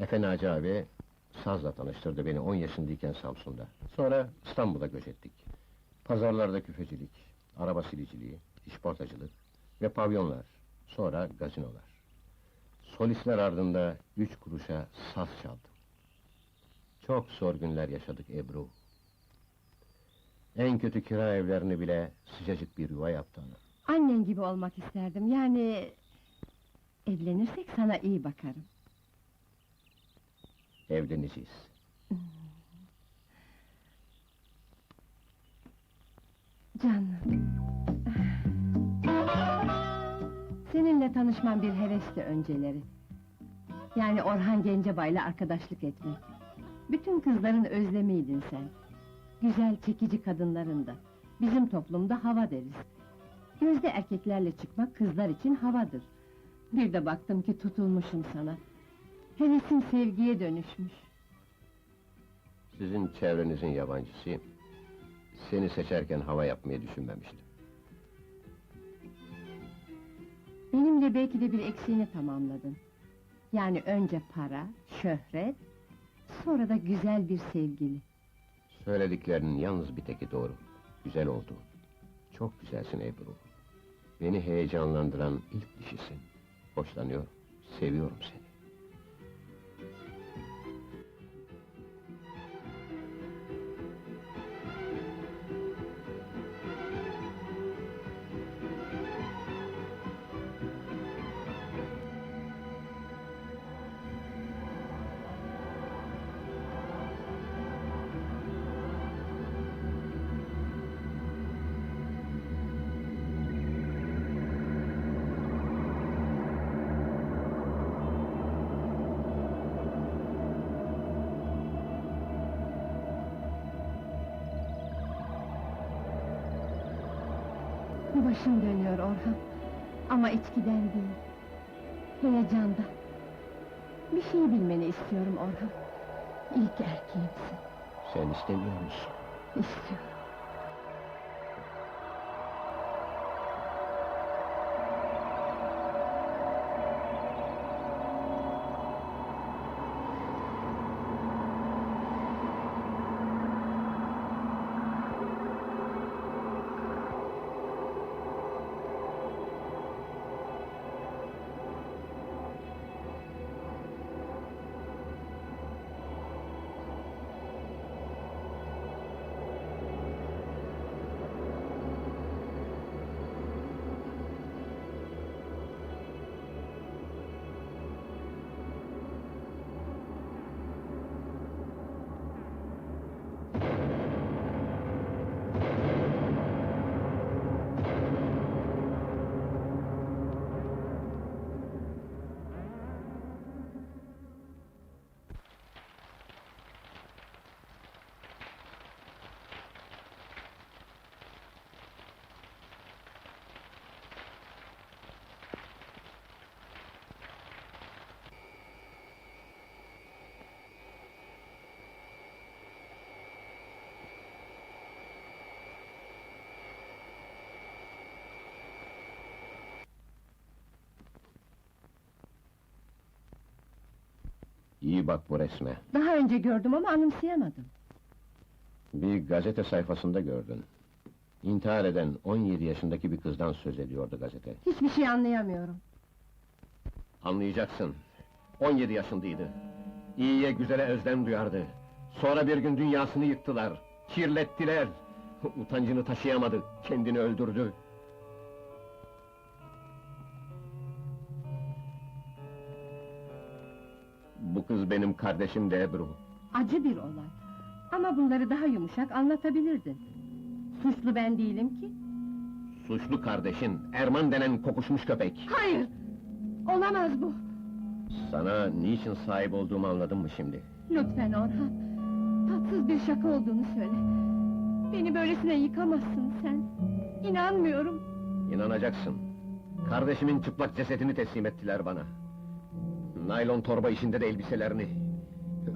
Efe Naci abi sazla tanıştırdı beni 10 yaşındayken Samsun'da. Sonra İstanbul'a göç ettik. Pazarlarda küfecilik, araba siliciliği, işportacılık ve pavyonlar, sonra gazinolar. Solistler ardında üç kuruşa saz çaldım. Çok zor günler yaşadık Ebru. En kötü kira evlerini bile sıcacık bir yuva yaptı ana. Annen gibi olmak isterdim, yani... Evlenirsek sana iyi bakarım. Evleneceğiz. Canım. Seninle tanışmam bir hevesti önceleri. Yani Orhan Gencebay'la arkadaşlık etmek. Bütün kızların özlemiydin sen. Güzel, çekici kadınların da. Bizim toplumda hava deriz. Gözde erkeklerle çıkmak kızlar için havadır. Bir de baktım ki tutulmuşum sana. Hevesim sevgiye dönüşmüş. Sizin çevrenizin yabancısıyım. Seni seçerken hava yapmayı düşünmemiştim. Benimle belki de bir eksiğini tamamladın. Yani önce para, şöhret, sonra da güzel bir sevgili. Söylediklerinin yalnız bir teki doğru. Güzel oldu. Çok güzelsin Ebru. Beni heyecanlandıran ilk dişisin. Hoşlanıyorum, seviyorum seni. Başım dönüyor Orhan. Ama içkiden değil. Heyecandan. Bir şey bilmeni istiyorum Orhan. İlk erkeğimsin. Sen istemiyor musun? İstiyorum. İyi bak bu resme. Daha önce gördüm ama anımsayamadım. Bir gazete sayfasında gördün. İntihar eden 17 yaşındaki bir kızdan söz ediyordu gazete. Hiçbir şey anlayamıyorum. Anlayacaksın. 17 yaşındaydı. İyiye güzele özlem duyardı. Sonra bir gün dünyasını yıktılar. Kirlettiler. Utancını taşıyamadı. Kendini öldürdü. Bu kız benim kardeşim de Ebru. Acı bir olay. Ama bunları daha yumuşak anlatabilirdin. Suçlu ben değilim ki. Suçlu kardeşin, Erman denen kokuşmuş köpek. Hayır! Olamaz bu! Sana niçin sahip olduğumu anladın mı şimdi? Lütfen Orhan! Tatsız bir şaka olduğunu söyle. Beni böylesine yıkamazsın sen. İnanmıyorum. İnanacaksın. Kardeşimin çıplak cesedini teslim ettiler bana. Naylon torba içinde de elbiselerini.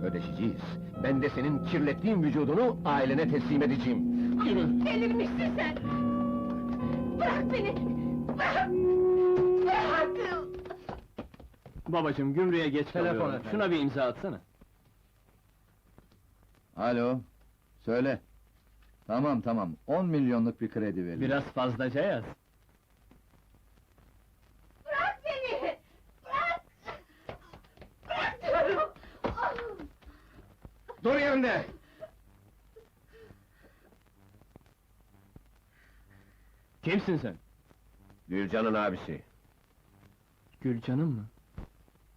Ödeşeceğiz. Ben de senin kirlettiğin vücudunu ailene teslim edeceğim. Yürü! Delirmişsin sen! Bırak beni! Bırak! Bırak! Babacım gümrüğe geç Telefon kalıyorum. efendim. Şuna bir imza atsana. Alo, söyle. Tamam tamam, 10 milyonluk bir kredi verin. Biraz fazlaca yaz. Bırak beni! Bırak! Bırak diyorum! Ah! Dur yerinde! Kimsin sen? Gülcan'ın abisi. Gülcan'ım mı?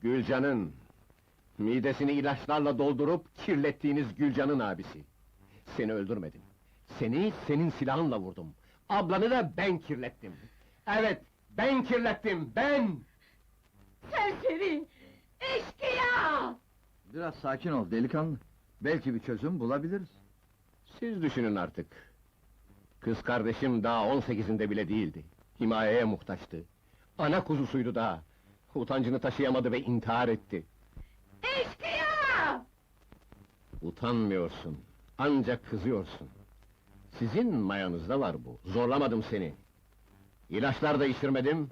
Gülcan'ın. Midesini ilaçlarla doldurup kirlettiğiniz Gülcan'ın abisi. Seni öldürmedim. Seni senin silahınla vurdum. Ablanı da ben kirlettim. Evet, ben kirlettim, ben! Serseri! Eşkıya! Biraz sakin ol delikanlı. Belki bir çözüm bulabiliriz. Siz düşünün artık. Kız kardeşim daha 18'inde bile değildi. Himayeye muhtaçtı. Ana kuzusuydu daha. Utancını taşıyamadı ve intihar etti. Eşkıya! Utanmıyorsun. Ancak kızıyorsun. Sizin mayanızda var bu. Zorlamadım seni. İlaçlar da içirmedim.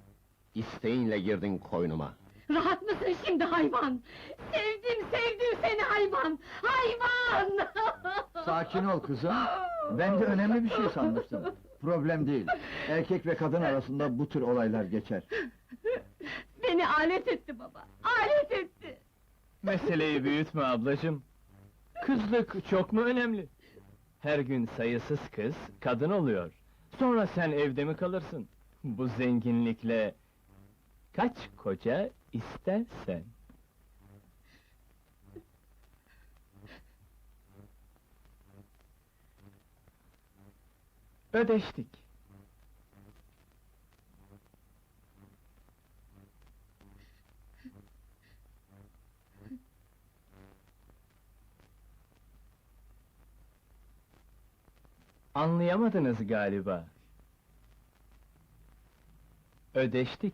İsteğinle girdin koynuma. Rahat mısın şimdi hayvan? Sevdim sevdim seni hayvan! Hayvan! Sakin ol kızım. Ben de önemli bir şey sanmıştım. Problem değil. Erkek ve kadın arasında bu tür olaylar geçer. Beni alet etti baba, alet etti! Meseleyi büyütme ablacığım. Kızlık çok mu önemli? Her gün sayısız kız, kadın oluyor. Sonra sen evde mi kalırsın? Bu zenginlikle... Kaç koca istersen. Ödeştik. Anlayamadınız galiba. Ödeştik.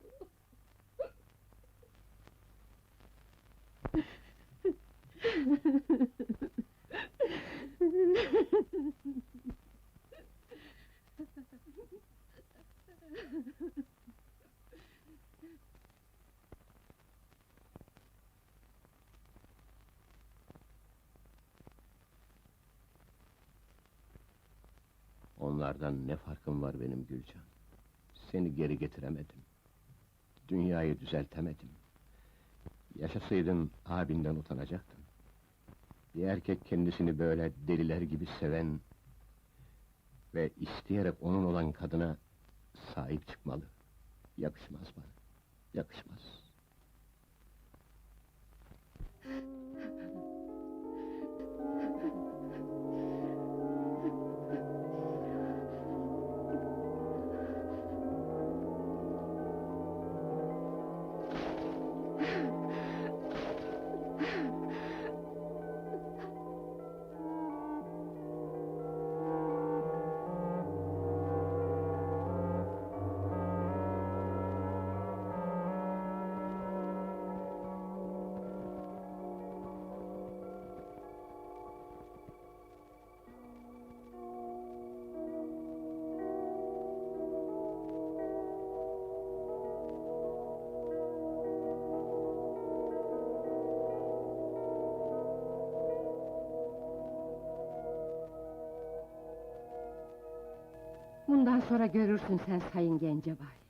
Onlardan ne farkım var benim Gülcan? Seni geri getiremedim. Dünyayı düzeltemedim. Yaşasaydın abinden utanacaktın. Bir erkek kendisini böyle deliler gibi seven ve isteyerek onun olan kadına sahip çıkmalı. Yakışmaz bana. Yakışmaz. sonra görürsün sen Sayın Gencebay.